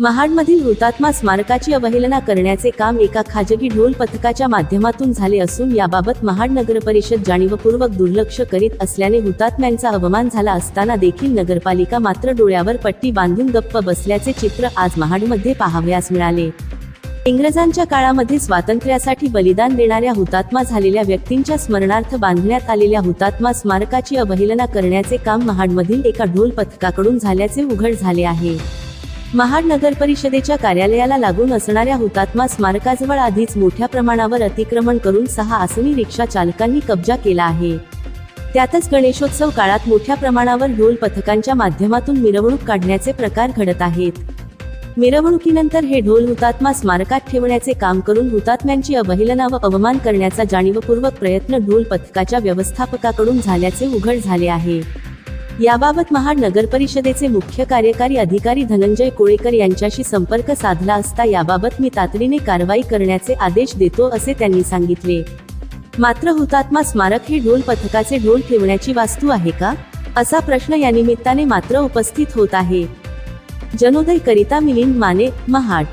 महाडमधील हुतात्मा स्मारकाची अवहेलना करण्याचे काम एका खाजगी ढोल पथकाच्या माध्यमातून झाले असून याबाबत महाड नगर परिषद जाणीवपूर्वक दुर्लक्ष करीत असल्याने हुतात्म्यांचा अवमान झाला असताना देखील नगरपालिका मात्र डोळ्यावर पट्टी बांधून गप्प बसल्याचे चित्र आज महाडमध्ये पाहावयास मिळाले. इंग्रजांच्या काळामध्ये स्वातंत्र्यासाठी बलिदान देणाऱ्या हुतात्मा झालेल्या व्यक्तींच्या स्मरणार्थ बांधण्यात आलेल्या हुतात्मा स्मारकाची अवहेलना करण्याचे काम महाडमधील एका ढोल पथकाकडून झाल्याचे उघड झाले आहे. महाड नगर परिषदेच्या कार्यालयाला लागून असणाऱ्या हुतात्मा स्मारकाजवळ आधीच मोठ्या प्रमाणावर अतिक्रमण करून सहा आसनी रिक्षा चालकांनी कब्जा केला आहे. त्यातच गणेशोत्सव काळात मोठ्या प्रमाणावर ढोल पथकांच्या माध्यमातून मिरवणूक काढण्याचे प्रकार घडत आहेत. मिरवणुकीनंतर हे ढोल हुतात्मा स्मारकात ठेवण्याचे काम करून हुतात्म्यांची अवहेलना व अवमान करण्याचा जाणीवपूर्वक प्रयत्न ढोल पथकाच्या व्यवस्थापकाकडून झाल्याचे उघड झाले आहे. याबाबत महाड नगर परिषदेचे मुख्य कार्यकारी अधिकारी धनंजय कोळेकर यांच्याशी संपर्क साधला असता याबाबत मी तातडीने कारवाई करण्याचे आदेश देतो असे त्यांनी सांगितले. मात्र हुतात्मा स्मारक हे ढोल पथकाचे ढोल ठेवण्याची वास्तू आहे का? असा प्रश्न या निमित्ताने मात्र उपस्थित होत आहे. जनोदय करिता मिलिंद माने महाड.